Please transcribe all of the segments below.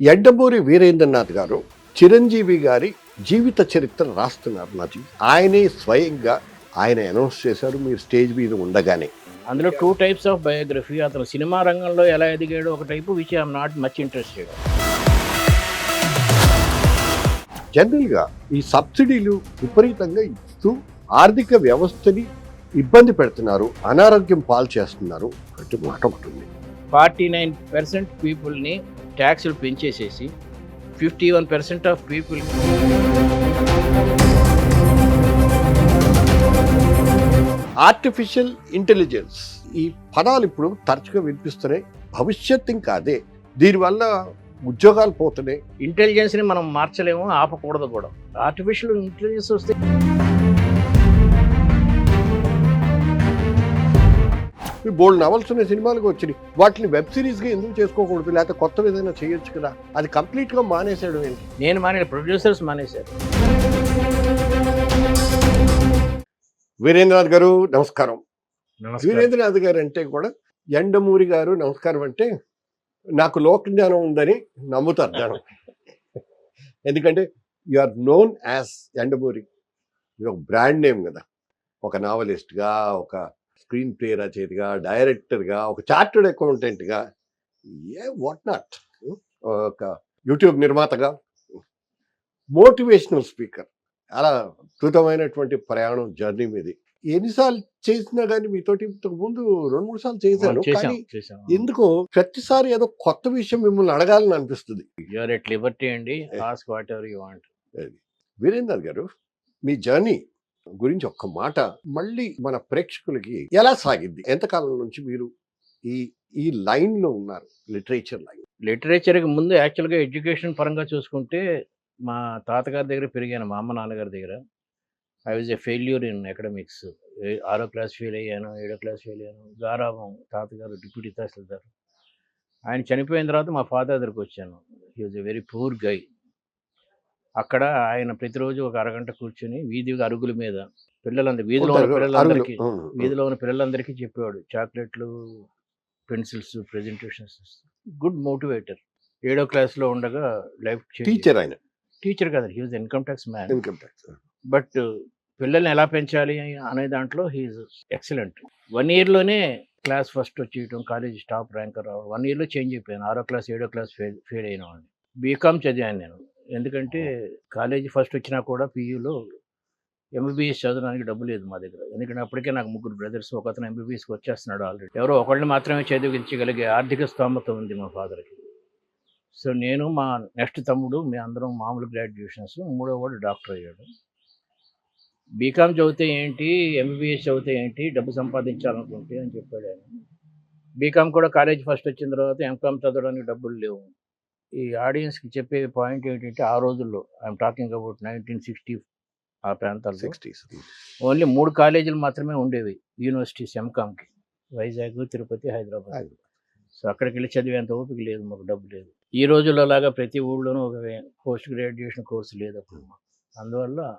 ఎడ్డమూరి వీరేంద్రనాథ్ గారు చిరంజీవి గారి జీవిత చరిత్ర రాస్తున్నారు నది ఆయనే స్వయంగా ఆయన అనౌన్స్ చేశారు మీరు స్టేజ్ మీద ఉండగానే. అందులో టూ టైప్స్ ఆఫ్ బయోగ్రఫీ. అతను సినిమా రంగంలో ఎలా ఎదిగాడో ఒక type which I'm not much interested జనరల్గా ఈ సబ్సిడీలు విపరీతంగా ఇస్తూ ఆర్థిక వ్యవస్థని ఇబ్బంది పెడుతున్నారు అనారోగ్యం పాలు చేస్తున్నారు. అంటే మాట ఒకటి ఉంది. ఫార్టీ నైన్ పర్సెంట్ పీపుల్ని ట్యాక్సులు పెంచేసేసి fifty one percent of people artificial intelligence ఈ పదాలు ఇప్పుడు తరచుగా వినిపిస్తున్నాయి. భవిష్యత్ ఇంకా అదే. దీనివల్ల ఉద్యోగాలు పోతున్నాయి. ఇంటెలిజెన్స్ని మనం మార్చలేము ఆపకూడదు కూడా. ఆర్టిఫిషియల్ ఇంటెలిజెన్స్ వస్తే ఈ బోల్డ్ నవల్స్ ఉన్న సినిమాలకు వచ్చినాయి. వాటిని వెబ్ సిరీస్గా ఎందుకు చేసుకోకూడదు? లేకపోతే కొత్త ఏదైనా చేయొచ్చు కదా? అది కంప్లీట్గా మానేసాడు ఏంటి? నేను మానే ప్రొడ్యూసర్స్ మానేశారు. వీరేంద్రనాథ్ గారు నమస్కారం. వీరేంద్రనాథ్ గారు అంటే కూడా ఎండమూరి గారు నమస్కారం అంటే నాకు లోక జ్ఞానం ఉందని నమ్ముతారు జనం. ఎందుకంటే you are known as Yandamuri. ఇది ఒక బ్రాండ్ నేమ్ కదా. ఒక నావలిస్ట్గా ఒక స్క్రీన్ ప్లే రచయితగా డైరెక్టర్గా ఒక చార్టర్డ్ అకౌంటెంట్గా ఏ వాట్ నాట్ ఒక యూట్యూబ్ నిర్మాతగా మోటివేషనల్ స్పీకర్. అలా అద్భుతమైనటువంటి ప్రయాణం జర్నీ మీది. ఎన్నిసార్లు చేసినా కానీ మీతోటి ఇంతకు ముందు రెండు మూడు సార్లు చేశాను కానీ ఎందుకో ప్రతిసారి ఏదో కొత్త విషయం మిమ్మల్ని అడగాలని అనిపిస్తుంది. యూఆర్ ఎట్ లిబర్టీ అండి. Ask whatever you want Veerender గారు మీ జర్నీ గురించి ఒక్క మాట మళ్ళీ మన ప్రేక్షకులకి ఎలా సాగింది? ఎంతకాలం నుంచి మీరు ఈ ఈ లైన్లో ఉన్నారు? Literature line. లిటరేచర్కి ముందు యాక్చువల్గా ఎడ్యుకేషన్ పరంగా చూసుకుంటే మా తాతగారి దగ్గర పెరిగాను మా అమ్మ నాన్నగారి దగ్గర. I was a failure in academics. ఆరో క్లాస్ ఫెయిల్ అయ్యాను ఏడో క్లాస్ ఫెయిల్ అయ్యాను. గారాబం తాతగారు డిప్యూటీ తహసీల్దార్. ఆయన చనిపోయిన తర్వాత మా ఫాదర్ దగ్గరికి వచ్చాను. He was a very poor guy. అక్కడ ఆయన ప్రతిరోజు ఒక అరగంట కూర్చొని వీధి అరుగుల మీద పిల్లలందరూ వీధిలో ఉన్న పిల్లలందరికీ వీధిలో ఉన్న పిల్లలందరికీ చెప్పేవాడు. చాక్లెట్లు పెన్సిల్స్ ప్రెజెంటేషన్స్. Good motivator. ఏడో క్లాస్లో ఉండగా లైఫ్ టీచర్ ఆయన. టీచర్ కదా he was income tax man. Income tax but పిల్లల్ని ఎలా పెంచాలి అనే దాంట్లో హీఈస్ ఎక్సలెంట్. వన్ ఇయర్లోనే క్లాస్ ఫస్ట్ వచ్చేయటం కాలేజ్ టాప్ ర్యాంకర్ రావడం వన్ ఇయర్లో చేంజ్ అయిపోయాను. ఆరో క్లాస్ ఏడో క్లాస్ ఫెయిల్ ఫెయిల్ అయిన వాడిని. బీకామ్ చదివాను నేను. ఎందుకంటే కాలేజీ ఫస్ట్ వచ్చినా కూడా పీయూలో ఎంబీబీఎస్ చదవడానికి డబ్బు లేదు మా దగ్గర. ఎందుకంటే అప్పటికే నాకు ముగ్గురు బ్రదర్స్ ఒక అతను ఎంబీబీఎస్కి వచ్చేస్తున్నాడు ఆల్రెడీ. ఎవరో ఒకళ్ళని మాత్రమే చదివించగలిగే ఆర్థిక స్తోమత ఉంది మా ఫాదర్కి. సో నేను మా నెక్స్ట్ తమ్ముడు మీ అందరం మామూలు గ్రాడ్యుయేషన్స్ మూడో వాడు డాక్టర్ అయ్యాడు. బీకామ్ చదివితే ఏంటి ఎంబీబీఎస్ చదివితే ఏంటి డబ్బు సంపాదించాలనుకుంటే అని చెప్పాడు ఆయన. బీకామ్ కూడా కాలేజ్ ఫస్ట్ వచ్చిన తర్వాత ఎంకామ్ చదవడానికి డబ్బులు లేవు. ఈ ఆడియన్స్కి చెప్పే పాయింట్ ఏంటంటే ఆ రోజుల్లో I'm talking about nineteen sixty ఆ ప్రాంతాల్లో సిక్స్టీస్. ఓన్లీ మూడు కాలేజీలు మాత్రమే ఉండేవి యూనివర్సిటీస్ ఎంకామ్కి వైజాగ్ తిరుపతి హైదరాబాద్. సో అక్కడికి వెళ్ళి చదివేంత ఓపిక లేదు మాకు డబ్బు లేదు. ఈ రోజుల్లో లాగా ప్రతి ఊళ్ళోనూ ఒక పోస్ట్ గ్రాడ్యుయేషన్ కోర్సు లేదు అప్పుడు. అందువల్ల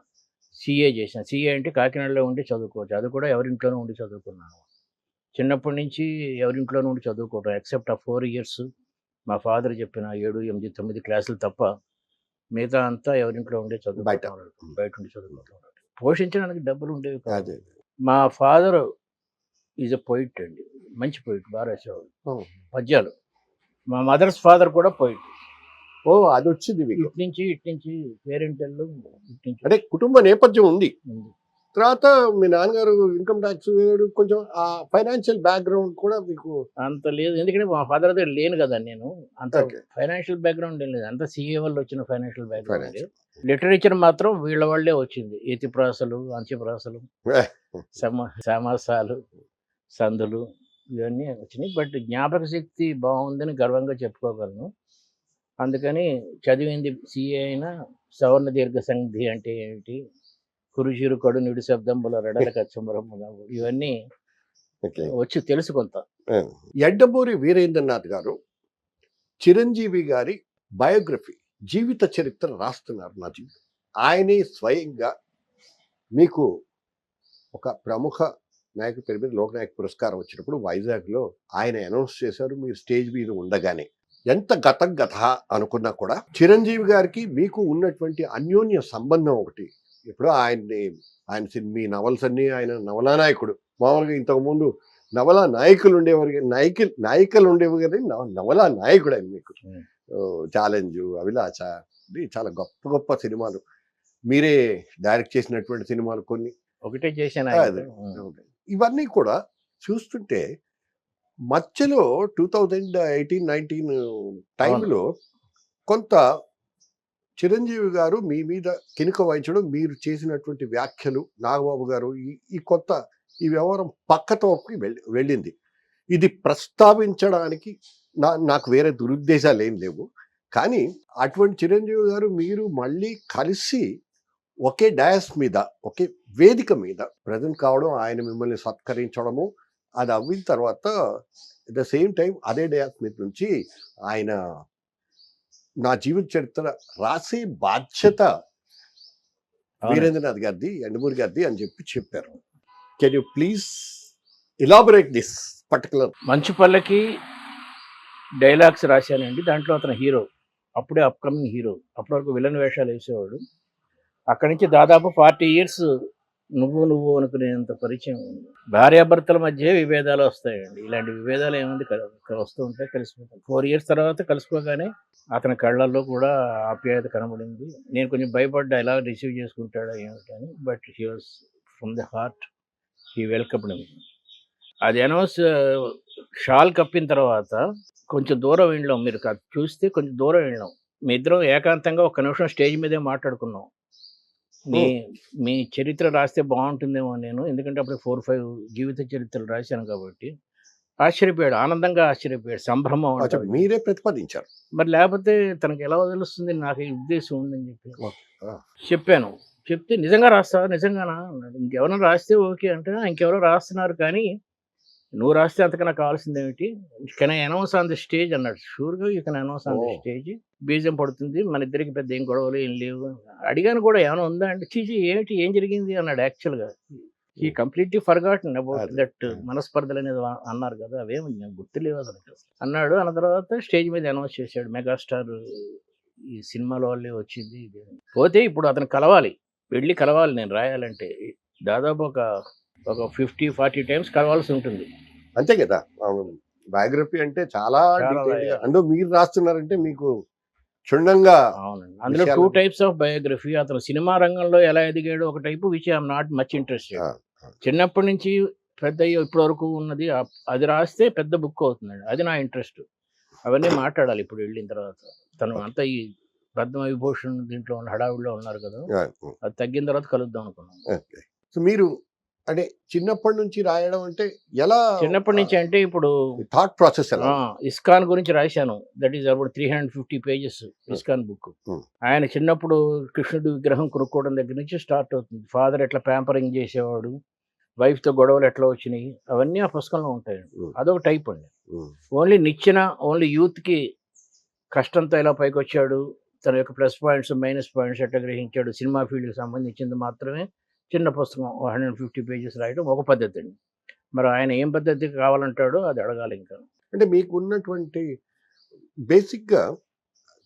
సిఏ చేశాను. సిఏ అంటే కాకినాడలో ఉండి చదువుకోవచ్చు. అది కూడా ఎవరింట్లోనూ ఉండి చదువుకున్నాను. చిన్నప్పటి నుంచి ఎవరింట్లోనూ ఉండి చదువుకోవడం ఎక్సెప్ట్ ఆ ఫోర్ ఇయర్స్ మా ఫాదర్ చెప్పిన ఏడు ఎనిమిది తొమ్మిది క్లాసులు తప్ప మిగతా అంతా ఎవరింట్లో ఉండే బయట. చదువుకుంటున్నాడు బయట ఉండి చదువుకుంటున్నాడు పోషించడానికి డబ్బులు ఉండేవి కాదు. మా ఫాదర్ ఈజ్ ఎ పొయిట్ అండి. మంచి పొయిట్ బాగా రాసేవాడు. పద్యాలు. మా మదర్స్ ఫాదర్ కూడా పొయిట్. ఓ అది వచ్చింది ఇటు నుంచి ఇటు నుంచి పేరెంటల్ అంటే కుటుంబ నేపథ్యం ఉంది. తర్వాత మీ నాన్నగారు ఇన్కమ్ ట్యాక్స్ కొంచెం ఆ ఫైనాన్షియల్ బ్యాక్గ్రౌండ్ కూడా మీకు అంత లేదు. ఎందుకంటే మా ఫాదర్ దగ్గర లేను కదా నేను. అంత. ఫైనాన్షియల్ బ్యాక్గ్రౌండ్ ఏం లేదు. అంత సీఏ వల్ల వచ్చిన ఫైనాన్షియల్ బ్యాక్గ్రౌండ్. లిటరేచర్ మాత్రం వీళ్ళ వాళ్ళే వచ్చింది. ఎతి ప్రాసలు అంత్యప్రాసలు. సమ సమాసాలు సందులు ఇవన్నీ వచ్చినాయి. బట్ జ్ఞాపక శక్తి బాగుందని గర్వంగా చెప్పుకోగలను. అందుకని చదివింది సిఏ అయినా సవర్ణ దీర్ఘ సంధి అంటే ఏమిటి? కురుచిరు కడు నిడు శబ్దంబుల రెడల కచ్చంబరమ్మ ఇవన్నీ ఓకే. వచ్చి తెలుసు కొంత. ఎడ్డమూరి వీరేంద్రనాథ్ గారు చిరంజీవి గారి బయోగ్రఫీ జీవిత చరిత్ర రాస్తున్నారు నా జీవితం. ఆయనే స్వయంగా మీకు ఒక ప్రముఖ నాయకు పేరు మీద లోకనాయక్ పురస్కారం వచ్చినప్పుడు వైజాగ్లో ఆయన అనౌన్స్ చేశారు మీరు స్టేజ్ మీద ఉండగానే. ఎంత గతం గత అనుకున్నా కూడా చిరంజీవి గారికి మీకు ఉన్నటువంటి అన్యోన్య సంబంధం ఒకటి ఇప్పుడు ఆయన్ని ఆయన సిన్- మీ నవల్స్ అన్ని ఆయన నవలా నాయకుడు. మామూలుగా ఇంతకుముందు నవలా నాయకులు ఉండేవారు నాయకులు నాయకులు ఉండేవి కదా నవ- నవలా నాయకుడు ఆయన మీకు. ఛాలెంజ్ అభిలాష ఇది చాలా గొప్ప గొప్ప సినిమాలు. మీరే డైరెక్ట్ చేసినటువంటి సినిమాలు కొన్ని. ఒకటే చేశాను. ఇవన్నీ కూడా చూస్తుంటే మధ్యలో టూ థౌజండ్ ఎయిటీన్ నైన్టీన్ టైంలో కొంత చిరంజీవి గారు మీ మీద కినుక వహించడం మీరు చేసినటువంటి వ్యాఖ్యలు నాగబాబు గారు ఈ ఈ కొత్త ఈ వ్యవహారం పక్కతోపుకి వెళ్ళి వెళ్ళింది. ఇది ప్రస్తావించడానికి నా నాకు వేరే దురుద్దేశాలు ఏం లేవు. కానీ అటువంటి చిరంజీవి గారు మీరు మళ్ళీ కలిసి ఒకే డయాస్ మీద ఒకే వేదిక మీద ప్రజెంట్ కావడం ఆయన మిమ్మల్ని సత్కరించడము అది అవ్విన తర్వాత ద సేమ్ టైం అదే డయాస్ మీద నుంచి ఆయన నా జీవిత చరిత్ర రాసే బాధ్యత వీరేంద్రనాథ్ గారిది ఎండమూరి గారిది అని చెప్పి చెప్పారు. Can you please elaborate this particular Manchu Pallaki dialogues రాశానండి. దాంట్లో అతను హీరో. అప్పుడే అప్కమింగ్ హీరో అప్పటి వరకు విలన్ వేషాలు వేసేవాడు. అక్కడి నుంచి దాదాపు ఫార్టీ ఇయర్స్ నువ్వు నువ్వు అనుకునేంత పరిచయం ఉంది. భార్యాభర్తల మధ్య విభేదాలు వస్తాయండి. ఇలాంటి విభేదాలు ఏముంది? వస్తూ ఉంటాయి కలిసిపోతాం ఫోర్ ఇయర్స్ తర్వాత కలుసుకోగానే అతని కళ్ళల్లో కూడా ఆప్యాయత కనబడింది. నేను కొంచెం భయపడ్డా ఎలా రిసీవ్ చేసుకుంటాడా ఏమిటని but he was from the heart he welcome అది అనౌన్స్ షాల్ కప్పిన తర్వాత కొంచెం దూరం వెళ్ళాం. మీరు చూస్తే కొంచెం దూరం వెళ్ళాం. మీ ఇద్దరం ఏకాంతంగా ఒక నిమిషం స్టేజ్ మీదే మాట్లాడుకున్నాం. మీ మీ చరిత్ర రాస్తే బాగుంటుందేమో నేను. ఎందుకంటే అప్పుడు ఫోర్ ఫైవ్ జీవిత చరిత్రలు రాశాను కాబట్టి. ఆశ్చర్యపోయాడు ఆనందంగా ఆశ్చర్యపోయాడు సంభ్రమం. మీరే ప్రతిపాదించారు. మరి లేకపోతే తనకి ఎలా వదులుస్తుంది నాకు ఈ ఉద్దేశం ఉందని చెప్పి. చెప్పాను. చెప్తే నిజంగా రాస్తావా? నిజంగానా? అన్నాడు. ఇంకెవరైనా రాస్తే ఓకే అంటే "ఆ, ఇంకెవరో రాస్తున్నారు కానీ నువ్వు రాస్తే అంతకన్నా కావాల్సింది ఏమిటి can I announce on the stage అన్నాడు షూర్గా you can announce on the. Stage బీజం పడుతుంది. మన ఇద్దరికి పెద్ద ఏం గొడవలు ఏం లేవు. అడిగాను కూడా ఏమైనా ఉందా అంటే చీచి ఏమిటి ఏం జరిగింది? అన్నాడు యాక్చువల్గా ఈ కంప్లీట్లీ ఫర్గాటన్ అబౌట్. దట్ మనస్పర్ధలు అనేది అన్నారు కదా అవేమి నాకు గుర్తులేవు అసలు. అన్నాడు. అన్న తర్వాత స్టేజ్ మీద అనౌన్స్ చేశాడు. మెగాస్టార్ ఈ సినిమాలో వాళ్ళే వచ్చింది. పోతే ఇప్పుడు అతను కలవాలి. వెళ్ళి కలవాలి. నేను రాయాలంటే. దాదాపు ఒక ఒక ఫిఫ్టీ ఫార్టీ టైమ్స్ కలవాల్సి ఉంటుంది. అంతే కదా. బయోగ్రఫీ అంటే చాలా. అందులో మీరు రాస్తున్నారంటే మీకు క్షుణ్ణంగా అవునండి. అందులో టూ టైప్స్ ఆఫ్ బయోగ్రఫీ అతను సినిమా రంగంలో ఎలా ఎదిగాడో ఒక type which I'm not much interested ఆ, చిన్నప్పటి నుంచి పెద్ద ఇప్పటి వరకు ఉన్నది అది రాస్తే పెద్ద బుక్ అవుతుందండి అది నా ఇంట్రెస్ట్ అవన్నీ మాట్లాడాలి ఇప్పుడు వెళ్ళిన తర్వాత. తను అంతా ఈ పద్మ విభూషణ్ దీంట్లో ఉన్న హడావిడిలో ఉన్నారు కదా. అది తగ్గిన తర్వాత కలుద్దాం అనుకున్నాం. సో మీరు అంటే చిన్నప్పటి నుంచి రాయడం అంటే ఎలా చిన్నప్పటి నుంచి అంటే ఇప్పుడు థాట్ ప్రాసెస్ ఇస్కాన్ గురించి రాశాను. That is about three hundred fifty pages ISKCON book Hmm. ఆయన చిన్నప్పుడు కృష్ణుడి విగ్రహం కొనుక్కోవడం దగ్గర నుంచి స్టార్ట్ అవుతుంది. ఫాదర్ ఎట్లా ప్యాంపరింగ్ చేసేవాడు wife తో గొడవలు ఎట్లా వచ్చినాయి అవన్నీ ఆ పుస్తకంలో ఉంటాయి Hmm. అదొక టైప్ అండి. ఓన్లీ నిచ్చిన ఓన్లీ యూత్కి కష్టంతో ఎలా పైకి వచ్చాడు తన యొక్క ప్లస్ పాయింట్స్ మైనస్ పాయింట్స్ ఎట్లా గ్రహించాడు సినిమా ఫీల్డ్కి సంబంధించింది మాత్రమే చిన్న పుస్తకం హండ్రెడ్ ఫిఫ్టీ పేజెస్ రాయడం ఒక పద్ధతి అండి మరి ఆయన ఏం పద్ధతి కావాలంటాడో అది అడగాలి ఇంకా. అంటే మీకు ఉన్నటువంటి బేసిక్గా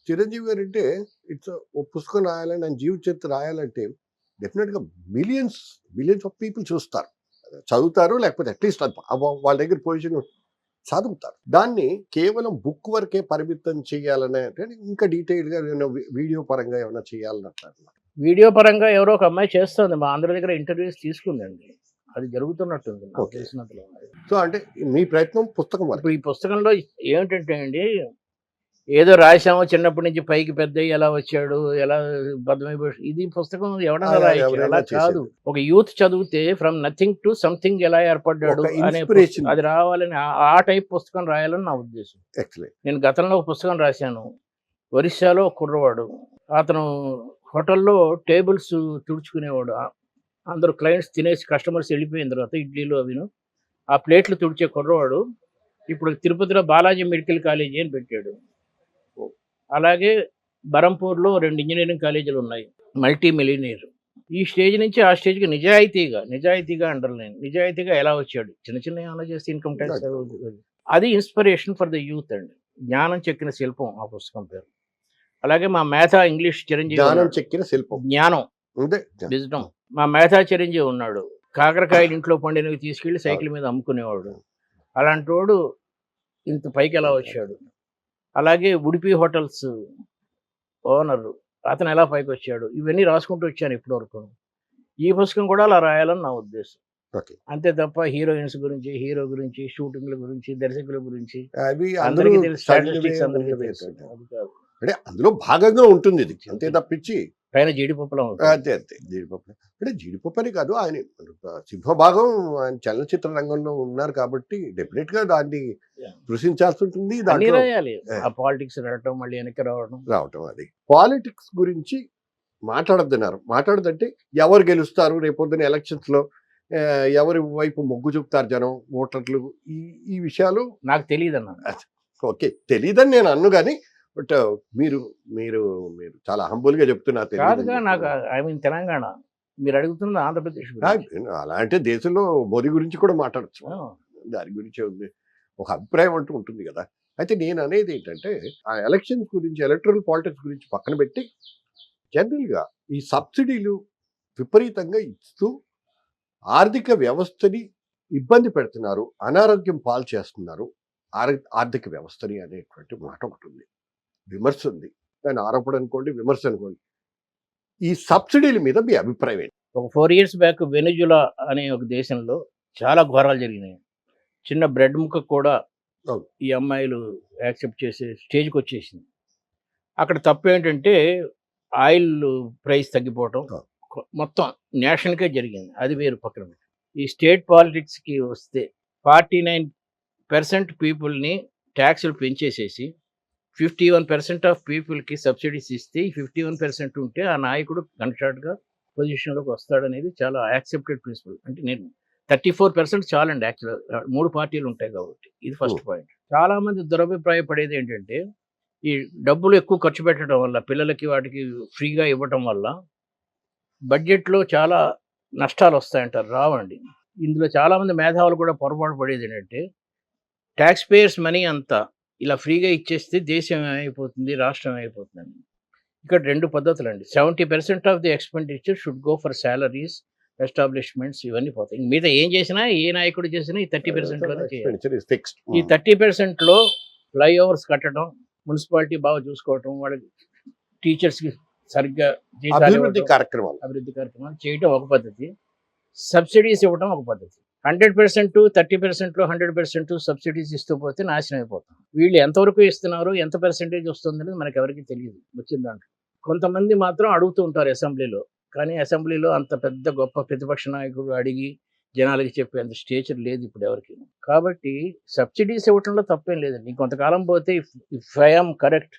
చిరంజీవి గారు అంటే ఇట్స్ ఓ పుస్తకం రాయాలని ఆయన జీవిత చరిత్ర రాయాలంటే డెఫినెట్గా మిలియన్స్ మిలియన్స్ ఆఫ్ పీపుల్ చూస్తారు. చదువుతారు లేకపోతే అట్లీస్ట్ వాళ్ళ దగ్గర పొజిషన్ చదువుతారు దాన్ని కేవలం బుక్ వరకే పరిమితం చేయాలనే అంటే ఇంకా డీటెయిల్గా ఏమైనా వీడియో పరంగా ఏమైనా చేయాలని వీడియో పరంగా ఎవరో ఒక అమ్మాయి చేస్తుంది. మా అందరి దగ్గర ఇంటర్వ్యూస్ తీసుకుందండి. అది జరుగుతున్నట్టుంది నాకు Okay. తెలిసినంతలో. సో అంటే మీ ప్రయత్నం పుస్తకం వరకు? ఇప్పుడు ఈ పుస్తకంలో ఏమిటంటే అండి ఏదో రాశాము చిన్నప్పటి నుంచి పైకి పెద్ద అయ్యి ఎలా వచ్చాడు ఎలా బద్దమైపోయి ఇది పుస్తకం ఎవడన్నా అలా రాయొచ్చు. ఎవరైనా అలా కాదు. ఒక యూత్ చదివితే ఫ్రమ్ నథింగ్ టు సంథింగ్ ఎలా ఏర్పడ్డాడు ఒక అనే inspiration. పుస్తకం- అది రావాలని ఆ- ఆ టైప్ పుస్తకం రాయాలని నా ఉద్దేశం. ఎక్సలెంట్ నేను గతంలో ఒక పుస్తకం రాశాను. ఒరిస్సాలో ఒక కుర్రవాడు. అతను హోటల్లో టేబుల్స్ తుడుచుకునేవాడు. అందరూ క్లయింట్స్ తినేసి కస్టమర్స్ వెళ్ళిపోయిన తర్వాత ఇడ్లీలు అవిను. ఆ ప్లేట్లు తుడిచే కుర్రవాడు ఇప్పుడు తిరుపతిలో బాలాజీ మెడికల్ కాలేజీ అని పెట్టాడు. అలాగే బరంపూర్లో రెండు ఇంజనీరింగ్ కాలేజీలు ఉన్నాయి. మల్టీ మిలినియర్ ఈ స్టేజ్ నుంచి ఆ స్టేజ్కి నిజాయితీగా నిజాయితీగా అండర్లైన్ నిజాయితీగా ఎలా వచ్చాడు? చిన్న చిన్న ఏమైనా చేస్తే ఇన్కమ్ ట్యాక్స్ అది ఇన్స్పిరేషన్ ఫర్ ద యూత్ అండి. జ్ఞానం చెక్కిన శిల్పం ఆ పుస్తకం పేరు. అలాగే మా మేధా ఇంగ్లీష్ చిరంజీవి జ్ఞానం. చెక్కిన శిల్పం. జ్ఞానం. విజ్డమ్ మా మేధా చిరంజీవి ఉన్నాడు. కాకరకాయలు ఇంట్లో పండినవి తీసుకెళ్ళి సైకిల్ మీద అమ్ముకునేవాడు. అలాంటి వాడు ఇంత పైకి ఎలా వచ్చాడు? అలాగే ఉడిపి హోటల్స్ ఓనర్ అతను ఎలా పైకి వచ్చాడు? ఇవన్నీ రాసుకుంటూ వచ్చాను ఇప్పటి వరకు ఈ పుస్తకం కూడా అలా రాయాలని నా ఉద్దేశం. అంతే తప్ప హీరోయిన్స్ గురించి హీరో గురించి షూటింగ్ల గురించి దర్శకుల గురించి అందరికీ తెలుసు అంటే అందులో భాగంగా ఉంటుంది ఇది. అంతే తప్పించి పైన జీడిపప్పులా అంతే అంతే. జీడిపప్పు. అంటే జీడిపప్పు అని కాదు ఆయన సింహభాగం ఆయన చలనచిత్ర రంగంలో ఉన్నారు కాబట్టి డెఫినెట్గా దాన్ని. కృషించాల్సి ఉంటుంది. పాలిటిక్స్ రావటం మళ్ళీ వెనక్కి రావడం రావటం అది. పాలిటిక్స్ గురించి మాట్లాడద్దన్నారు మాట్లాడదంటే ఎవరు గెలుస్తారు రేపొద్దున ఎలక్షన్స్లో? ఎవరి వైపు మొగ్గు చూపుతారు జనం ఓటర్లు? ఈ ఈ విషయాలు నాకు తెలియదు అన్న. ఓకే తెలియదని నేను అన్ను కానీ బట్ మీరు మీరు మీరు చాలా హంబుల్గా చెప్తున్నారు కాదుగా నాకు ఐ మీన్ తెలంగాణ. మీరు అడుగుతున్నది ఆంధ్రప్రదేశ్ గురించి. అలాంటి దేశంలో మోదీ గురించి కూడా మాట్లాడచ్చు. దాని గురించి ఉంది. ఒక అభిప్రాయం అంటూ ఉంటుంది కదా. అయితే నేను అనేది ఏంటంటే ఆ ఎలక్షన్స్ గురించి ఎలక్ట్రల్ పాలిటిక్స్ గురించి పక్కన పెట్టి జనరల్గా ఈ సబ్సిడీలు విపరీతంగా ఇస్తూ ఆర్థిక వ్యవస్థని ఇబ్బంది పెడుతున్నారు. అనారోగ్యం పాలు చేస్తున్నారు. ఆర్- ఆర్థిక వ్యవస్థని అనేటువంటి మాట ఒకటి ఉంది. విమర్శ ఉంది దాని ఆరోపణ అనుకోండి విమర్శ అనుకోండి. ఈ సబ్సిడీల మీద మీ అభిప్రాయం ఏంటి? ఒక ఫోర్ ఇయర్స్ బ్యాక్ వెనుజులా అనే ఒక దేశంలో చాలా ఘోరాలు జరిగినాయి. చిన్న బ్రెడ్ ముక్క కూడా. ఈ అమ్మాయిలు యాక్సెప్ట్ చేసే స్టేజ్కి వచ్చేసింది. అక్కడ తప్పు ఏంటంటే ఆయిల్ ప్రైస్ తగ్గిపోవటం మొత్తం నేషనల్కే జరిగింది. అది వేరు పక్కన. ఈ స్టేట్ పాలిటిక్స్కి వస్తే ఫార్టీ నైన్ పర్సెంట్ పీపుల్ని ట్యాక్సులు పెంచేసేసి ఫిఫ్టీ వన్ పర్సెంట్ ఆఫ్ పీపుల్కి సబ్సిడీస్ ఇస్తే ఫిఫ్టీ వన్ పర్సెంట్ ఉంటే ఆ నాయకుడు కన్షార్ట్గా పొజిషన్లోకి వస్తాడనేది చాలా యాక్సెప్టెడ్ ప్రిన్సిపల్ అంటే నేను థర్టీ ఫోర్ పర్సెంట్ చాలండి యాక్చువల్ మూడు పార్టీలు ఉంటాయి కాబట్టి. ఇది ఫస్ట్ పాయింట్ చాలా మంది దురభిప్రాయపడేది ఏంటంటే ఈ డబ్బులు ఎక్కువ ఖర్చు పెట్టడం వల్ల పిల్లలకి వాటికి ఫ్రీగా ఇవ్వటం వల్ల బడ్జెట్లో చాలా నష్టాలు వస్తాయంటారు. రావండి. ఇందులో చాలా మంది మేధావులు కూడా పొరపాటు పడేది ఏంటంటే ట్యాక్స్ పేయర్స్ మనీ అంతా ఇలా ఫ్రీగా ఇచ్చేస్తే దేశం ఏమైపోతుంది? రాష్ట్రం ఏమైపోతుందని ఇక్కడ రెండు పద్ధతులు అండి seventy percent of the expenditure should go for salaries establishments ఇవన్నీ పోతాయి. మిగతా ఏం చేసినా ఏ నాయకుడు చేసినా ఈ థర్టీ fixed. ఈ థర్టీ పర్సెంట్లో ఫ్లైఓవర్స్ కట్టడం మున్సిపాలిటీ బాగా చూసుకోవటం వాళ్ళకి టీచర్స్కి సరిగ్గా అభివృద్ధి కార్యక్రమాలు. అభివృద్ధి కార్యక్రమాలు చేయటం ఒక పద్ధతి. సబ్సిడీస్ ఇవ్వటం ఒక పద్ధతి. హండ్రెడ్ పర్సెంట్ థర్టీ పర్సెంట్లో హండ్రెడ్ పర్సెంట్ సబ్సిడీస్ ఇస్తూ పోతే నాశనం అయిపోతాం. వీళ్ళు ఎంతవరకు ఇస్తున్నారు ఎంత పర్సెంటేజ్ వస్తుంది అనేది మనకి ఎవరికి తెలియదు వచ్చిన దాంట్లో. కొంతమంది మాత్రం అడుగుతూ ఉంటారు అసెంబ్లీలో కానీ అసెంబ్లీలో అంత పెద్ద గొప్ప ప్రతిపక్ష నాయకుడు అడిగి జనాలకి చెప్పేంత స్టేచర్ లేదు ఇప్పుడు ఎవరికి. కాబట్టి సబ్సిడీస్ ఇవ్వటంలో తప్పేం లేదండి. కొంతకాలం పోతే ఇఫ్ ఐఎమ్ కరెక్ట్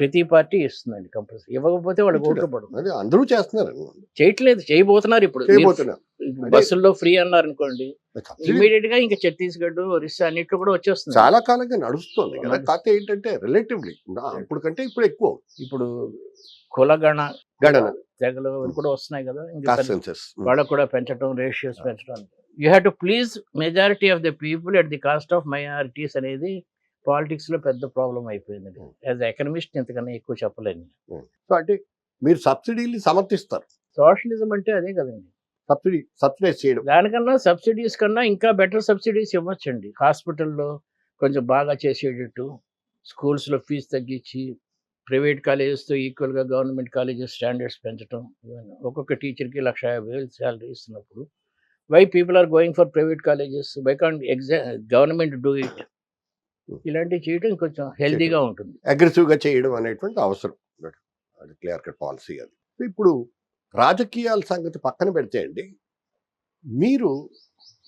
ప్రతి పార్టీ ఇస్తుందండి కంపల్సరీ. ఇవ్వకపోతే వాళ్ళకి ఓట్లు పడదు అది అందరూ చేస్తున్నారు. చేయట్లేదు చేయబోతున్నారు ఇప్పుడు. బస్సుల్లో ఫ్రీ అన్నారు అనుకోండి ఇమీడియట్గా ఇంకా ఛత్తీస్గఢ్ ఒరిస్సా అన్నిట్లో కూడా వచ్చేస్తుంది. చాలా కాలంగా నడుస్తుంది కదా. కాకపోతే ఏంటంటే రిలేటివ్లీ అప్పుడు కంటే ఇప్పుడు ఎక్కువ. ఇప్పుడు కులగణ గణన. తెగలు కూడా వస్తున్నాయి కదా. వాళ్ళకు కూడా పెంచడం రేషియోస్ పెంచడం you have to please majority of the people at the cost of minorities అనేది పాలిటిక్స్లో పెద్ద ప్రాబ్లం అయిపోయింది Hmm. యాజ్ ఎకనమిస్ట్ ఇంతకన్నా ఎక్కువ చెప్పలేను సో అంటే మీరు సబ్సిడీని సమర్థిస్తారు. సోషలిజం అంటే అదే కదండి. సబ్సిడీ సబ్సిడైజ్ చేయడం. దానికన్నా సబ్సిడీస్ కన్నా ఇంకా బెటర్ సబ్సిడీస్ ఇవ్వచ్చండి. హాస్పిటల్లో కొంచెం బాగా చేసేటట్టు స్కూల్స్లో ఫీజు తగ్గించి ప్రైవేట్ కాలేజెస్తో ఈక్వల్గా గవర్నమెంట్ కాలేజెస్ స్టాండర్డ్స్ పెంచడం ఒక్కొక్క టీచర్కి లక్ష యాభై వేలు శాలరీ ఇస్తున్నప్పుడు why people are going for private colleges? Why can't ఎగ్జా government do it? ఇలాంటివి చేయడం కొంచెం హెల్తీగా ఉంటుంది. అగ్రెసివ్గా చేయడం అనేటువంటి అవసరం. అది క్లియర్ కట్ పాలసీ అది. సో ఇప్పుడు రాజకీయాల సంగతి పక్కన పెడితే అండి మీరు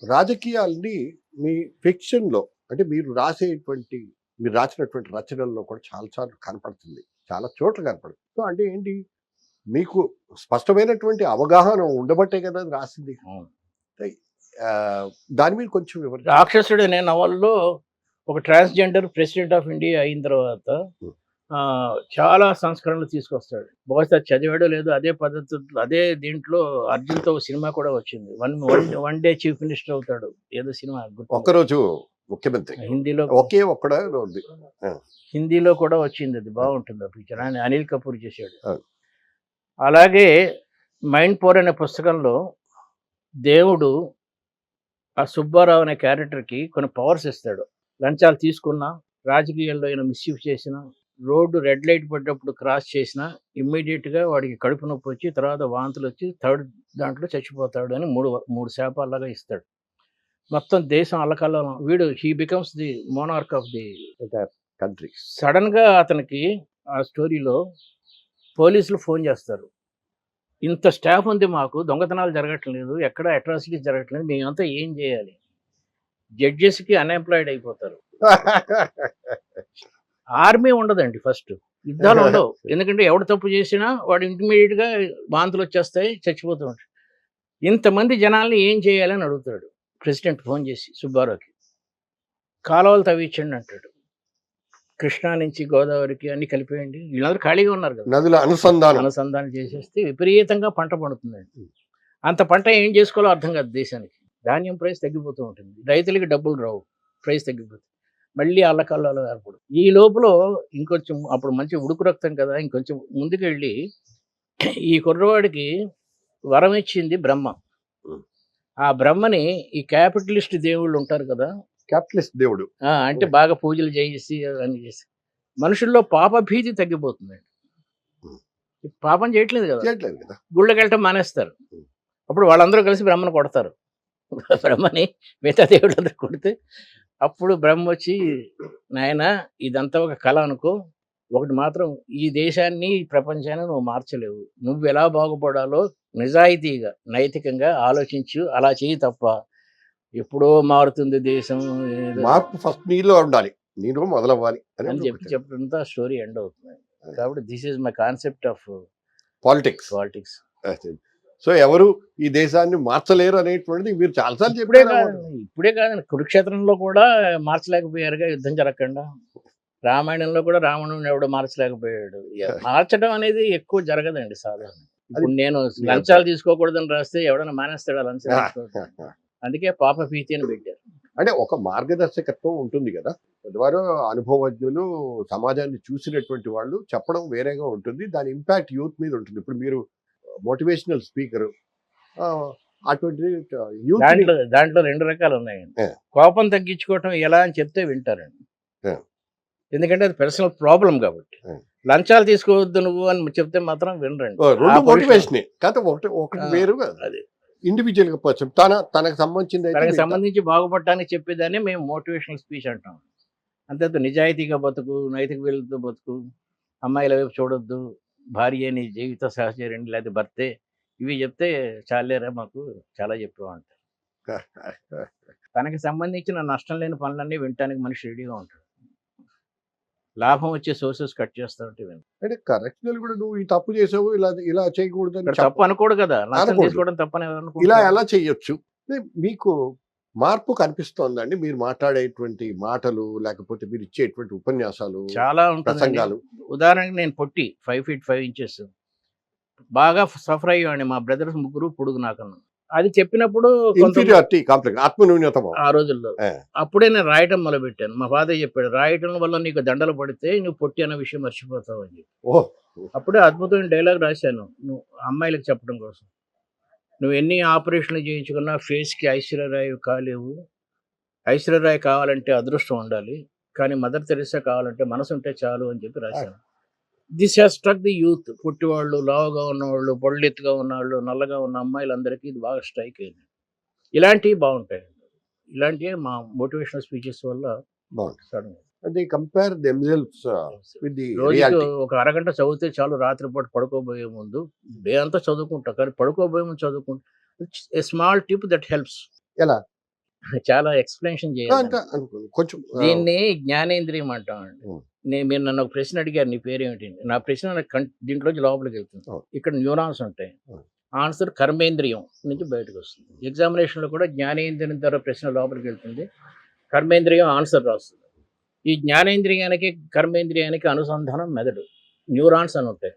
రాజకీయాల్ని మీ fiction లో అంటే మీరు రాసేటువంటి మీరు రాసినటువంటి రచనల్లో కూడా చాలా సార్లు కనపడుతుంది. చాలా చోట్ల కనపడుతుంది. సో అంటే ఏంటి? మీకు స్పష్టమైనటువంటి అవగాహన ఉండబట్టే కదా అది రాసింది. దాని మీద కొంచెం. రాక్షసుడు అనే నవల్లో ఒక ట్రాన్స్జెండర్ ప్రెసిడెంట్ ఆఫ్ ఇండియా అయిన తర్వాత చాలా సంస్కరణలు తీసుకొస్తాడు. బహుశా చదివాడో లేదో అదే పద్ధతి అదే దీంట్లో అర్జున్తో సినిమా కూడా వచ్చింది. One one one day chief minister అవుతాడు. ఏదో సినిమా ఒక్కరోజు ముఖ్యమంత్రి. హిందీలో ఒకే ఒక్కడ హిందీలో కూడా వచ్చింది అది. బాగుంటుంది ఆ పిక్చర్ ఆయన అనిల్ కపూర్ చేశాడు. అలాగే మైండ్ పోర్ అనే పుస్తకంలో దేవుడు ఆ సుబ్బారావు అనే క్యారెక్టర్కి కొన్ని పవర్స్ ఇస్తాడు. లంచాలు తీసుకున్నా రాజకీయాల్లో అయినా మిస్యూజ్ చేసిన రోడ్డు రెడ్ లైట్ పడ్డప్పుడు క్రాస్ చేసినా ఇమ్మీడియట్గా వాడికి కడుపు నొప్పి వచ్చి తర్వాత వాంతులు వచ్చి థర్డ్ దాంట్లో చచ్చిపోతాడు అని మూడు మూడు శాపాలాగా ఇస్తాడు. మొత్తం దేశం అల్లకల్లం వీడు he becomes the monarch of the country సడన్గా అతనికి ఆ స్టోరీలో పోలీసులు ఫోన్ చేస్తారు. ఇంత స్టాఫ్ ఉంది మాకు దొంగతనాలు జరగట్లేదు ఎక్కడ అట్రాసిటీస్ జరగట్లేదు మేమంతా ఏం చేయాలి? జడ్జెస్కి అన్ఎంప్లాయిడ్ అయిపోతారు. ఆర్మీ ఉండదండి ఫస్ట్. యుద్ధాలు ఉండవు. ఎందుకంటే ఎవడు తప్పు చేసినా వాడు ఇంటర్మీడియట్గా వాంతులు వచ్చేస్తాయి చచ్చిపోతూ ఉంటాడు. ఇంతమంది జనాల్ని ఏం చేయాలని అడుగుతాడు? ప్రెసిడెంట్ ఫోన్ చేసి సుబ్బారావుకి కాలువలు తవ్వించండి అంటాడు. కృష్ణా నుంచి గోదావరికి అన్ని కలిపేయండి. వీళ్ళందరూ ఖాళీగా ఉన్నారు కదా. నదుల అనుసంధానం. అనుసంధానం చేసేస్తే విపరీతంగా పంట పండుతుందండి. అంత పంట ఏం చేసుకోవాలో అర్థం కాదు దేశానికి. ధాన్యం ప్రైస్ తగ్గిపోతూ ఉంటుంది. రైతులకి డబ్బులు రావు. ప్రైస్ తగ్గిపోతుంది. మళ్ళీ అల్లకల్లాలు ఏర్పడు ఈ లోపల ఇంకొంచెం అప్పుడు మంచి ఉడుకు రక్తం కదా ఇంకొంచెం ముందుకెళ్ళి ఈ కుర్రవాడికి వరం ఇచ్చింది బ్రహ్మ. ఆ బ్రహ్మని ఈ క్యాపిటలిస్ట్ దేవుళ్ళు ఉంటారు కదా క్యాపిటలిస్ట్ దేవుడు. అంటే బాగా పూజలు చేసి అన్ని చేసి మనుషుల్లో పాప భీతి తగ్గిపోతుందండి. పాపం చేయట్లేదు కదా. గుళ్ళకి వెళ్ళటం మానేస్తారు. అప్పుడు వాళ్ళందరూ కలిసి బ్రహ్మను కొడతారు. బ్రహ్మని మిగతా దేవుళ్ళందరూ కొడితే అప్పుడు బ్రహ్మ వచ్చి నాయన ఇదంతా ఒక కళ అనుకో. ఒకటి మాత్రం ఈ దేశాన్ని ఈ ప్రపంచాన్ని నువ్వు మార్చలేవు. నువ్వు ఎలా బాగుపడాలో నిజాయితీగా నైతికంగా ఆలోచించు. అలా చేయి తప్ప. ఎప్పుడో మారుతుంది దేశం. మార్పు ఫస్ట్ నీలో ఉండాలి. నీలో మొదలవ్వాలి అని చెప్పి చెప్పడంతో స్టోరీ ఎండ్ అవుతుంది. కాబట్టి this is my concept of politics. Politics. So ఎవరు ఈ దేశాన్ని మార్చలేరు అనేటువంటిది మీరు చాలాసార్లు ఇప్పుడే ఇప్పుడే కాదండి కురుక్షేత్రంలో కూడా మార్చలేకపోయారుగా యుద్ధం జరగకుండా. రామాయణంలో కూడా రావణుని ఎవడు మార్చలేకపోయాడు. మార్చడం అనేది ఎక్కువ జరగదండి సాధారణ. ఇప్పుడు నేను లంచాలు తీసుకోకూడదని రాస్తే ఎవడైనా మానేస్తాడా లంచాలు అందుకే పాప భీతి అని పెట్టారు. అంటే ఒక మార్గదర్శకత్వం ఉంటుంది కదా. పెద్దవారు అనుభవజ్ఞులు సమాజాన్ని చూసినటువంటి వాళ్ళు చెప్పడం వేరేగా ఉంటుంది. దాని ఇంపాక్ట్ యూత్ మీద ఉంటుంది. ఇప్పుడు మీరు మోటివేషనల్ స్పీకర్. అటువంటి దాంట్లో దాంట్లో రెండు రకాలు ఉన్నాయండి. కోపం తగ్గించుకోవటం ఎలా అని చెప్తే వింటారండి. ఎందుకంటే అది పర్సనల్ ప్రాబ్లం కాబట్టి. లంచాలు తీసుకోవద్దు నువ్వు అని చెప్తే మాత్రం వినరండి. రెండు ఆ మోటివేషన్ కాదు ఒకటి ఒకటి వేరు అది. ఇండివిజువల్గా తన తనకు సంబంధించింది మిగతా- సంబంధించి బాగుపడటానికి చెప్పేదాన్ని మేము మోటివేషనల్ స్పీచ్ అంటాం. అంతే నిజాయితీగా బతుకు నైతిక విలువలతో బతుకు అమ్మాయిల వైపు చూడొద్దు. భార్య నీ జీవిత సహచర్యండి లేదా భర్తే ఇవి చెప్తే చాలేరా మాకు? చాలా చెప్పేవాంట తనకి సంబంధించిన నష్టం లేని పనులన్నీ వినటానికి మనిషి రెడీగా ఉంటాడు. లాభం వచ్చే సోర్సెస్ కట్ చేస్తా ఉంటే అంటే కరెక్షనల్ కూడా నువ్వు ఈ తప్పు చేసావు ఇలా ఇలా చేయకూడదు తప్పు అనుకోడు కదా. తీసుకోవడం తప్పని ఇలా? ఎలా చేయొచ్చు? మీకు మార్పు కనిపిస్తోందండి. మీరు మాట్లాడేటువంటి మాటలు లేకపోతే మీరు ఇచ్చేటువంటి ఉపన్యాసాలు చాలా ప్రసంగాలు. ఉదాహరణకి నేను పొట్టి ఫైవ్ ఫీట్ ఫైవ్ ఇంచెస్. బాగా సఫర్ అయ్యాను మా బ్రదర్స్ ముగ్గురు పొడుగు నాకన్నా. అది చెప్పినప్పుడు ఆ రోజుల్లో. అప్పుడే నేను రాయటం మొదలుపెట్టాను. మా ఫాదర్ చెప్పాడు రాయటం వల్ల నీకు దండలు పడితే నువ్వు పొట్టి అన్న విషయం మర్చిపోతావు అని చెప్పి. అప్పుడే అద్భుతమైన డైలాగ్ రాశాను. నువ్వు అమ్మాయిలకు చెప్పడం కోసం. నువ్వు ఎన్ని ఆపరేషన్లు చేయించుకున్నా ఫేస్కి ఐశ్వర్యరాయ్ కాలేవు. ఐశ్వర్యరాయ్ కావాలంటే అదృష్టం ఉండాలి. కానీ మదర్ తెరిసా కావాలంటే మనసు ఉంటే చాలు అని చెప్పి రాశాను. This has struck the youth. పుట్టివాళ్ళు లావుగా ఉన్నవాళ్ళు పొళ్ళెత్తుగా ఉన్నవాళ్ళు నల్లగా ఉన్న అమ్మాయిలందరికీ ఇది బాగా స్ట్రైక్ అయింది. ఇలాంటివి బాగుంటాయి. ఇలాంటివి మా మోటివేషనల్ స్పీచెస్ వల్ల బాగుంది sudden అంటే compare themselves with the reality ఒక అరగంట చదివితే చాలు రాత్రిపూట పడుకోబోయే ముందు డే అంతా చదువుకుంటా. కానీ పడుకోబోయే ముందు చదువుకుంటా. A small tip that helps ఎలా? చాలా ఎక్స్ప్లెనేషన్ చేయాలి. కొంచెం దీన్ని జ్ఞానేంద్రియం అంటామండి. నేను మీరు నన్ను ఒక ప్రశ్న అడిగారు నీ పేరు ఏమిటి? నా ప్రశ్న దీంట్లోంచి లోపలికి వెళ్తుంది. ఇక్కడ న్యూరాన్స్ ఉంటాయి. ఆన్సర్ కర్మేంద్రియం నుంచి బయటకు వస్తుంది. ఎగ్జామినేషన్లో కూడా జ్ఞానేంద్రియం ద్వారా ప్రశ్న లోపలికి వెళ్తుంది. కర్మేంద్రియం ఆన్సర్ రాస్తుంది. ఈ జ్ఞానేంద్రియానికి కర్మేంద్రియానికి అనుసంధానం మెదడు. న్యూరాన్స్ అని ఉంటాయి.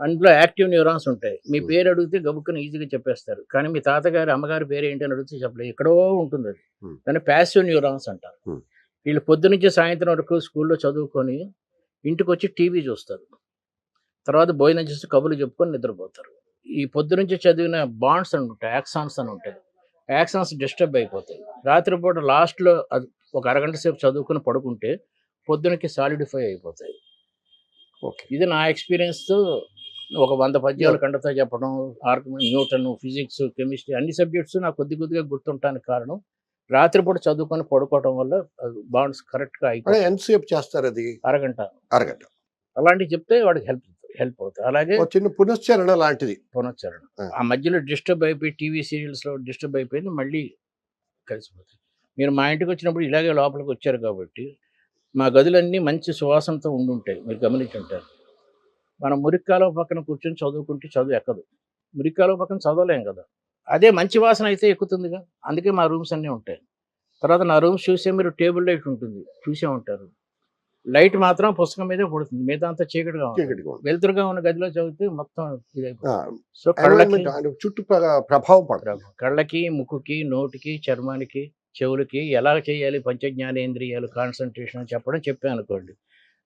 అందులో యాక్టివ్ న్యూరాన్స్ ఉంటాయి. మీ. పేరు అడిగితే గబుక్కుని ఈజీగా చెప్పేస్తారు. కానీ మీ తాతగారి అమ్మగారి పేరు ఏంటి అని అడిగితే చెప్పలేదు ఎక్కడో ఉంటుంది అది. దాన్ని ప్యాసివ్ న్యూరాన్స్ అంటారు. వీళ్ళు పొద్దు నుంచి సాయంత్రం వరకు స్కూల్లో చదువుకొని ఇంటికి వచ్చి టీవీ చూస్తారు. తర్వాత భోజనం చేసి కబుర్లు చెప్పుకొని నిద్రపోతారు. ఈ పొద్దు నుంచి చదివిన బాండ్స్ అని ఉంటాయి. యాక్సాన్స్ అని ఉంటాయి. యాక్సాన్స్ డిస్టర్బ్ అయిపోతాయి. రాత్రిపూట లాస్ట్లో అది ఒక అరగంట సేపు చదువుకుని పడుకుంటే పొద్దునకి సాలిడిఫై అయిపోతాయి. ఓకే. ఇది నా ఎక్స్పీరియన్స్తో ఒక వంద పద్యాలు కండతో చెప్పడం ఆర్గ్యుమెంట్ న్యూటన్ ఫిజిక్స్ కెమిస్ట్రీ అన్ని సబ్జెక్ట్స్ నాకు కొద్ది కొద్దిగా గుర్తుంటానికి కారణం. రాత్రిపూట చదువుకొని పడుకోవడం వల్ల బాండ్స్ కరెక్ట్గా అంటే అయిపోతాయి ఎంతసేపు చేస్తారు అది? అరగంట. అరగంట. అలాంటివి చెప్తే వాడికి హెల్ప్ హెల్ప్ అవుతుంది. అలాగే చిన్న పునశ్చరణ లాంటిది. పునశ్చరణ. ఆ. ఆ మధ్యలో డిస్టర్బ్ అయిపోయి టీవీ సీరియల్స్లో డిస్టర్బ్ అయిపోయింది మళ్ళీ కలిసిపోతుంది మీరు మా ఇంటికి వచ్చినప్పుడు ఇలాగే లోపలికి వచ్చారు కాబట్టి మా గదులన్నీ మంచి సువాసనతో ఉండి ఉంటాయి. మీరు గమనించుంటారు. మనం మురిక్కాలో పక్కన కూర్చొని చదువుకుంటే చదువు ఎక్కదు. మురిక్కాలో పక్కన చదవలేం కదా. అదే మంచి వాసన అయితే ఎక్కుతుందిగా. అందుకే మా రూమ్స్ అన్నీ ఉంటాయి. తర్వాత నా రూమ్స్ చూసే మీరు టేబుల్ లైట్ ఉంటుంది. చూసే ఉంటారు. లైట్ మాత్రం పుస్తకం మీదే పడుతుంది. మిగతా అంతా చీకటిగా. వెలుతురుగా ఉన్న గదిలో చదివితే మొత్తం సో కళ్ళకి చుట్టూ ప్ర- ప్రభావం పడదు కళ్ళకి ముక్కుకి నోటికి చర్మానికి చెవులకి ఎలా చేయాలి పంచజ్ఞానేంద్రియాలు కాన్సన్ట్రేషన్ చెప్పడం చెప్పాను అనుకోండి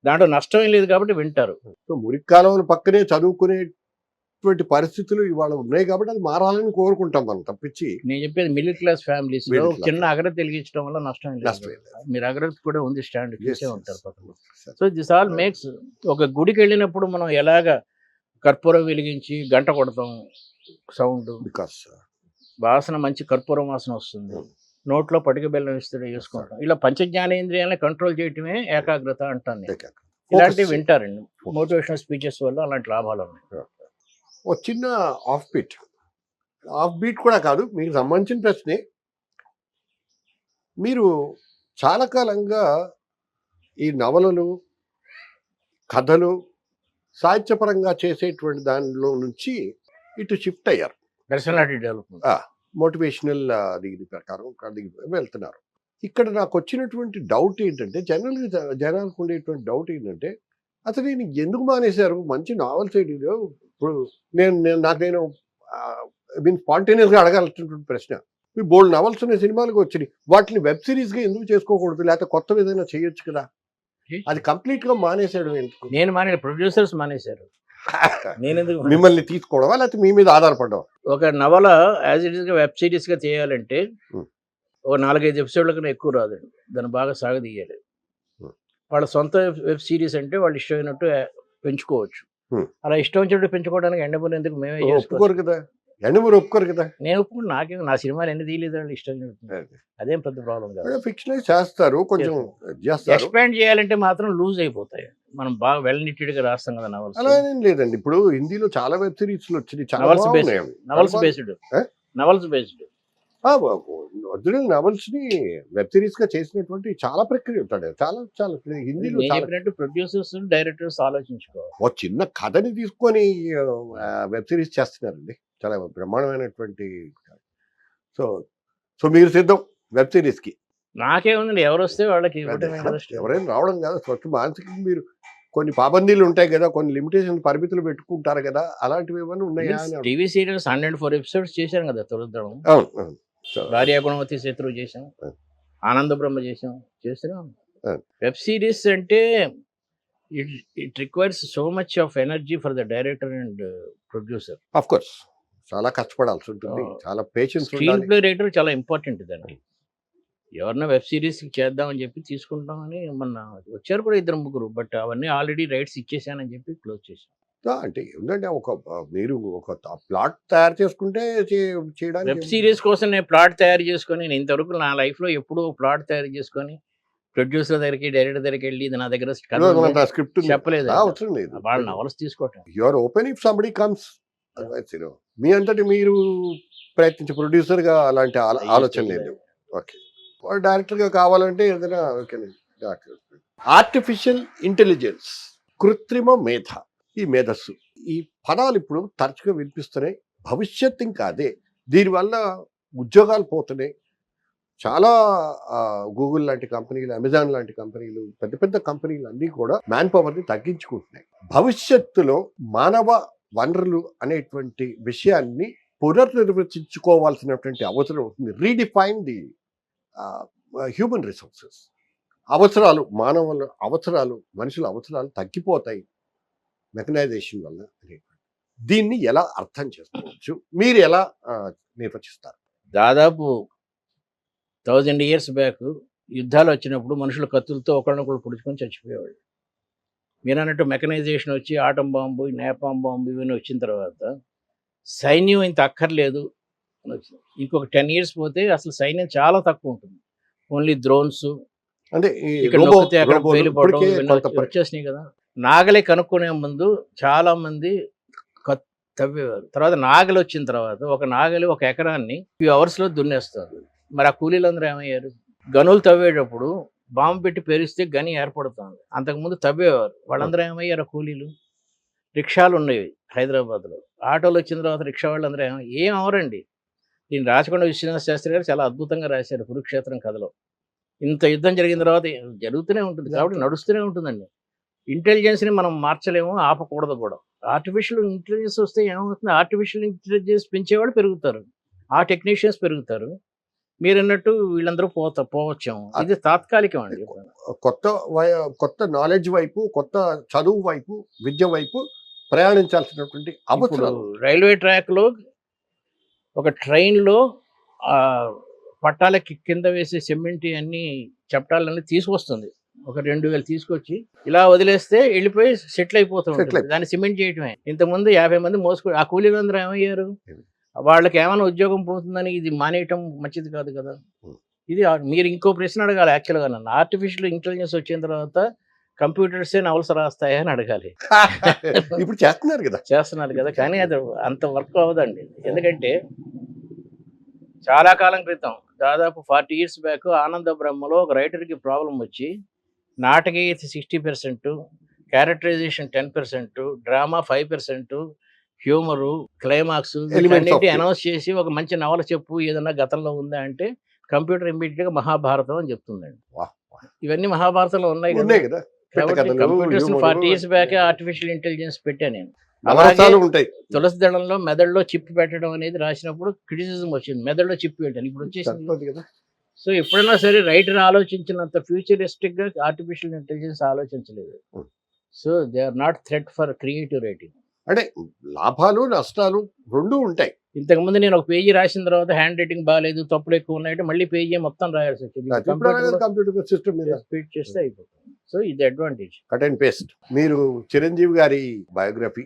దాంట్లో నష్టం ఏం లేదు కాబట్టి వింటారు. సో మురికాలం పక్కనే చదువుకునేటువంటి పరిస్థితులు ఇవాళ ఉన్నాయి కాబట్టి అది మారాలని కోరుకుంటాం మనం తప్పించి నేను చెప్పేది మిడిల్ క్లాస్ ఫ్యామిలీస్. చిన్న అగ్రత వెలిగించడం వల్ల నష్టం లేదు. మీరు అగ్రత కూడా ఉంది స్టాండ్ చూసే. ఉంటారు పక్కన. సో దిస్ ఆల్ మేక్స్ ఒక గుడికి వెళ్ళినప్పుడు మనం ఎలాగ కర్పూరం వెలిగించి గంట కొడతాం? సౌండ్ బికాస్ వాసన మంచి కర్పూరం వాసన వస్తుంది. Hmm. నోట్లో పటిక బెల్లం ఇస్తాడు వేసుకుంటాం ఇలా పంచజ్ఞానేంద్రియాలను కంట్రోల్ చేయటమే ఏకాగ్రత అంటాను నేను ఇలాంటివి వింటారండి. మోటివేషనల్ స్పీచెస్ వల్ల అలాంటి లాభాలు ఉన్నాయి. ఒక చిన్న ఆఫ్ బీట్ ఆఫ్ బీట్ కూడా కాదు మీకు సంబంధించిన ప్రశ్నే. మీరు చాలా కాలంగా ఈ నవలలు కథలు సాహిత్యపరంగా చేసేటువంటి దానిలో నుంచి ఇటు షిఫ్ట్ అయ్యారు. పర్సనాలిటీ డెవలప్మెంట్ మోటివేషనల్ దీని ప్రకారం వెళ్తున్నారు. ఇక్కడ నాకు వచ్చినటువంటి డౌట్ ఏంటంటే జనరల్గా జనాలకు ఉండేటువంటి డౌట్ ఏంటంటే అసలు నేను ఎందుకు మానేశారు? మంచి నావల్స్ ఐడియా ఇప్పుడు నేను నేను నాకు నేను మీన్ స్పాంటేనియస్గా అడగాల్సినటువంటి ప్రశ్న. మీ బోల్డ్ నవల్స్ ఉన్నాయి సినిమాలకు వచ్చినాయి. వాటిని వెబ్ సిరీస్గా ఎందుకు చేసుకోకూడదు? లేకపోతే కొత్త ఏదైనా చేయొచ్చు కదా? అది కంప్లీట్గా మానేశాడు ఎందుకు? నేను మానే ప్రొడ్యూసర్స్ మానేశారు. నేను మిమ్మల్ని తీసుకోవడమా? లేకపోతే మీ మీద ఆధారపడవా ఒక నవల యాజ్ ఇట్గా వెబ్ సిరీస్గా చేయాలంటే. ఒక నాలుగైదు ఎపిసోడ్ల కన్నా ఎక్కువ రాదండి దాన్ని బాగా సాగదీయాలి. వాళ్ళ సొంత వెబ్ సిరీస్ అంటే వాళ్ళు ఇష్టమైనట్టు పెంచుకోవచ్చు. అలా ఇష్టం వచ్చినట్టు పెంచుకోవడానికి ఎండబోలు ఎందుకు మేమే ఒప్పుకోరు చేసుకోవచ్చు కదా ఎండమూరు ఒప్పుకోరు కదా. నేను ఒప్పుకుని నాకేం నా సినిమాలు ఎన్ని తీయలేదు వాళ్ళు ఇష్టం. అదేం. పెద్ద ప్రాబ్లం కాదు. ఫిక్షనైజ్ చేస్తారు కొంచెం ఎక్స్పాండ్ చేయాలంటే మాత్రం లూజ్ అయిపోతాయి. మనం బాగా వెల్ నిట్టెడ్గా రాస్తాం కదా నవల్స్ అలా ఏం లేదండి. ఇప్పుడు హిందీలో చాలా వెబ్ సిరీస్ వచ్చినాయి. బాగున్నాయి అవి. Novels based? Novels based original నవల్స్ని web సిరీస్గా చేసినటువంటి చాలా ప్రక్రియ ఉంటాడు. చాలా చాలా హిందీలో చెప్పినట్టు ప్రొడ్యూసర్స్ డైరెక్టర్స్ ఆలోచించుకోవాలి. ఒక చిన్న కథని తీసుకొని వెబ్ సిరీస్ చేస్తున్నారండి. చాలా బ్రహ్మాండమైనటువంటి సో సో మీరు సిద్ధం వెబ్ సిరీస్కి నాకేముందండి ఎవరు వస్తే వాళ్ళకి. ఎవరైనా రావడం కదా ఫస్ట్ మానసికంగా మీరు కొన్ని పాబందీలు ఉంటాయి కదా కొన్ని లిమిటేషన్ పరిమితులు పెట్టుకుంటారు కదా అలాంటివి ఏమైనా ఉన్నాయా TV serials hundred four episodes చేశాను కదా సో భార్య గుణవతి శత్రువు చేశాం. ఆనంద బ్రహ్మ చేశాం చేస్తున్నాం. వెబ్ సిరీస్ అంటే it it requires so much of energy for the director and producer. Of course. చాలా కష్టపడాల్సి ఉంటుంది. చాలా పేషెన్స్ స్క్రీన్ ఉండాలి. ప్లే రైటర్ చాలా ఇంపార్టెంట్ దానికి ఎవరన్నా వెబ్ సిరీస్ చేద్దామని చెప్పి తీసుకుంటామని మొన్న వచ్చారు కూడా ఇద్దరు ముగ్గురు బట్ అవన్నీ ఆల్రెడీ రైట్స్ ఇచ్చేసానని చెప్పి క్లోజ్ చేశాం. ఆ, అంటే ఏంటంటే ఒక మీరు ఒక ప్లాట్ తయారు చేసుకుంటే చేయడానికి వెబ్ సిరీస్ కోసం నేను ప్లాట్ తయారు చేసుకొని నేను ఇంతవరకు నా లైఫ్లో ఎప్పుడూ ప్లాట్ తయారు చేసుకొని ప్రొడ్యూసర్ దగ్గరికి డైరెక్టర్ దగ్గరికి వెళ్ళి ఇది నా దగ్గర. స్క్రిప్ట్ చెప్పలేదు వాళ్ళ నవల్స్ తీసుకోవటం. You are open if somebody comes మీ అంతటి మీరు ప్రయత్నించే ప్రొడ్యూసర్గా అలాంటి ఆలో- ఆలోచన లేదు. ఓకే. డైరెక్టర్గా కావాలంటే ఏదైనా ఓకే ఆర్టిఫిషియల్ ఇంటెలిజెన్స్ కృత్రిమ మేధ ఈ మేధస్సు. ఈ పదాలు ఇప్పుడు తరచుగా వినిపిస్తున్నాయి. భవిష్యత్ ఇంకా అదే దీనివల్ల ఉద్యోగాలు పోతున్నాయి. చాలా గూగుల్ లాంటి కంపెనీలు అమెజాన్ లాంటి కంపెనీలు పెద్ద పెద్ద కంపెనీలు అన్నీ కూడా మ్యాన్ పవర్ని తగ్గించుకుంటున్నాయి. భవిష్యత్తులో మానవ వనరులు అనేటువంటి విషయాన్ని పునర్నిర్వచించుకోవాల్సినటువంటి అవసరం ఉంటుంది రీడిఫైన్ ది హ్యూమన్ రిసోర్సెస్ అవసరాలు మానవుల అవసరాలు మనుషుల అవసరాలు తగ్గిపోతాయి. మెకనైజేషన్ వల్ల అనేటువంటి. దీన్ని ఎలా అర్థం చేసుకోవచ్చు? మీరు ఎలా నిర్వచిస్తారు? దాదాపు థౌజండ్ ఇయర్స్ బ్యాక్ యుద్ధాలు వచ్చినప్పుడు మనుషులు కత్తులతో ఒకరినొకరు పుడుచుకొని చచ్చిపోయేవాళ్ళు. మీరు అన్నట్టు మెకనైజేషన్ వచ్చి ఆటం బాంబు నేపాం బాంబు ఇవన్నీ వచ్చిన తర్వాత సైన్యం ఇంత అక్కర్లేదు ఇంకొక టెన్ ఇయర్స్ పోతే అసలు సైన్యం చాలా తక్కువ ఉంటుంది. Only drones. అంటే వచ్చేసినాయి కదా. నాగలే కనుక్కునే ముందు చాలా మంది తవ్వేవారు. తర్వాత నాగలి వచ్చిన తర్వాత ఒక నాగలి ఒక ఎకరాన్ని ఫ్యూ అవర్స్లో దున్నేస్తారు. మరి ఆ కూలీలందరూ ఏమయ్యారు? గనులు తవ్వేటప్పుడు బాంబు పెట్టి పెరిస్తే గని ఏర్పడుతుంది. అంతకుముందు తవ్వేవారు. వాళ్ళందరూ ఏమయ్యారు కూలీలు? రిక్షాలు ఉండేవి హైదరాబాద్లో. ఆటోలు వచ్చిన తర్వాత రిక్షా వాళ్ళందరూ ఏమ ఏం అవరండి? దీన్ని రాచకొండ విశ్వనాథ శాస్త్రి గారు చాలా అద్భుతంగా రాశారు కురుక్షేత్రం కథలో. ఇంత యుద్ధం జరిగిన తర్వాత జరుగుతూనే ఉంటుంది. కాబట్టి నడుస్తూనే ఉంటుందండి. ఇంటెలిజెన్స్ని మనం మార్చలేము ఆపకూడదు కూడా. ఆర్టిఫిషియల్ ఇంటెలిజెన్స్ వస్తే ఏమవుతుంది? ఆర్టిఫిషియల్ ఇంటెలిజెన్స్ పెంచేవాళ్ళు పెరుగుతారు. ఆ టెక్నీషియన్స్ పెరుగుతారు. మీరు అన్నట్టు వీళ్ళందరూ పోత పోవచ్చాము. ఇది తాత్కాలికం అండి కొత్త కొత్త నాలెడ్జ్ వైపు కొత్త చదువు వైపు విద్య వైపు ప్రయాణించాల్సినటువంటి అవసరం రైల్వే ట్రాక్లో ఒక ట్రైన్లో ఆ పట్టాలకి కింద వేసే సిమెంట్ అన్ని చప్టాలన్నీ తీసుకొస్తుంది. ఒక రెండు వేలు తీసుకొచ్చి ఇలా వదిలేస్తే వెళ్ళిపోయి సెటిల్ అయిపోతుంది దాన్ని సిమెంట్ చేయటమే. ఇంతకుముందు యాభై మంది మోసుకో ఆ కూలీలందరూ ఏమయ్యారు? వాళ్ళకి ఏమైనా ఉద్యోగం పోతుందని ఇది మానేయటం మంచిది కాదు కదా. ఇది మీరు ఇంకో ప్రశ్న అడగాలి యాక్చువల్గా నన్ను ఆర్టిఫిషియల్ ఇంటెలిజెన్స్ వచ్చిన తర్వాత కంప్యూటర్సే నవల్స్ రాస్తాయా అని అడగాలి. ఇప్పుడు చేస్తున్నారు కదా. చేస్తున్నారు కదా. కానీ అది అంత వర్క్ అవ్వదండి. ఎందుకంటే చాలా కాలం క్రితం దాదాపు ఫార్టీ ఇయర్స్ బ్యాక్ ఆనంద బ్రహ్మలో ఒక రైటర్కి ప్రాబ్లం వచ్చి నాటకీయత sixty percent characterisation ten percent drama five percent humour climax. Announce చేసి ఒక మంచి నవల చెప్పు ఏదన్నా గతంలో ఉందా అంటే కంప్యూటర్ ఇమీడియట్గా మహాభారతం అని చెప్తుందండి. ఇవన్నీ మహాభారతంలో ఉన్నాయి కదా. Computers forty years back artificial intelligence పెట్టాను నేను. అలాగే తులసి దళంలో మెదడులో చిప్ పెట్టడం అనేది రాసినప్పుడు క్రిటిసిజం వచ్చింది. మెదడులో చిప్ పెట్టాను ఇప్పుడు వచ్చేసింది. సో ఎప్పుడైనా సరే రైటర్ ఆలోచించినంత ఫ్యూచరిస్టిక్గా ఆర్టిఫిషియల్ ఇంటెలిజెన్స్ ఆలోచించలేదు. So they are not threat for creative writing. అంటే లాభాలు నష్టాలు రెండు ఉంటాయి. ఇంతకుముందు నేను ఒక పేజీ రాసిన తర్వాత హ్యాండ్ రైటింగ్ బాగాలేదు తప్పులు ఎక్కువ ఉన్నాయంటే మళ్ళీ పేజీ మొత్తం రాయాల్సి వచ్చింది. కంప్యూటర్ సిస్టమ్ మీద. స్పీడ్ చేస్తే అయిపోతుంది. సో ఇది అడ్వాంటేజ్ కట్ అండ్ పేస్ట్. మీరు చిరంజీవి గారి బయోగ్రఫీ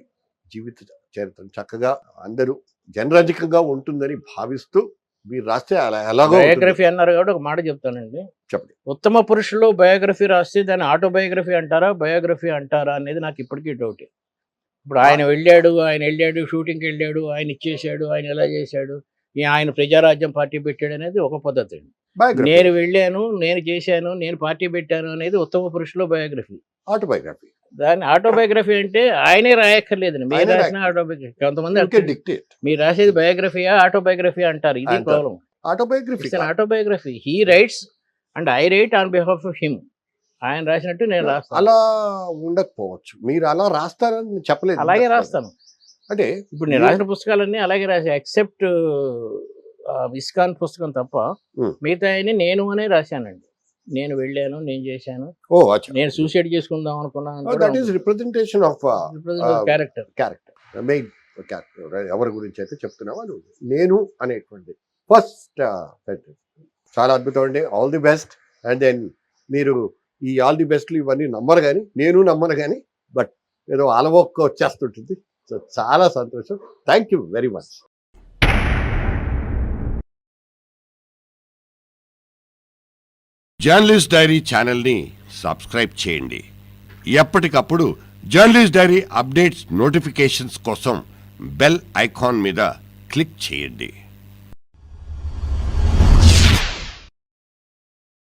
జీవిత చరిత్ర చక్కగా అందరూ జనరంజకంగా ఉంటుందని భావిస్తూ మీరు రాస్తే ఎలాగో. బయోగ్రఫీ అన్నారు కాబట్టి ఒక మాట చెప్తానండి. చెప్పండి. ఉత్తమ పురుషులు బయోగ్రఫీ రాస్తే దాన్ని ఆటోబయోగ్రఫీ అంటారా బయోగ్రఫీ అంటారా అనేది నాకు ఇప్పటికీ డౌట్ ఇప్పుడు ఆయన వెళ్ళాడు ఆయన వెళ్ళాడు షూటింగ్కి వెళ్ళాడు ఆయన ఇచ్చేసాడు ఆయన ఎలా చేశాడు ఆయన ప్రజారాజ్యం పార్టీ పెట్టాడు అనేది ఒక పద్ధతి. బయోగ్రఫీ నేను వెళ్ళాను నేను చేశాను నేను పార్టీ పెట్టాను అనేది ఉత్తమ పురుషులు బయోగ్రఫీ ఆటోబయోగ్రఫీ దాన్ని ఆటోబయోగ్రఫీ అంటే ఆయనే రాయక్కర్లేదండి మీరు రాసిన ఆటోబయోగ్రఫీ కొంతమంది మీరు రాసేది బయోగ్రఫీయా ఆటోబయోగ్రఫీ అంటారు. ఇది. Problem autobiography autobiography he writes and I write on behalf of him ఆయన రాసినట్టు నేను రాస్తాను. అలా ఉండకపోవచ్చు. మీరు అలా రాస్తారని చెప్పలేదు. అలాగే రాస్తాను. అంటే ఇప్పుడు నేను రాసిన పుస్తకాలన్నీ అలాగే రాసా ఎక్సెప్ట్ ఇస్కాన్ పుస్తకం తప్ప. మిగతా నేను అనే రాశానండి. నేను వెళ్ళాను నేను చేశాను. ఓ నేను సూసైడ్ చేసుకుందాం అనుకున్నాను that is representation of character character main character ఎవరి గురించి అయితే చెప్తున్నావో నేను అనేటువంటి ఫస్ట్ చాలా అద్భుతం అండి. All the best and then మీరు ఈ ఆల్ ది బెస్ట్లు ఇవన్నీ నమ్మరు కానీ నేను నమ్మను కానీ బట్ ఏదో అలవొక్క వచ్చేస్తుంటుంది. సో చాలా సంతోషం. Thank you very much journalist diary ఛానల్ని సబ్స్క్రైబ్ చేయండి. ఎప్పటికప్పుడు జర్నలిస్ట్ డైరీ అప్డేట్స్ నోటిఫికేషన్స్ కోసం బెల్ ఐకాన్ మీద క్లిక్ చేయండి.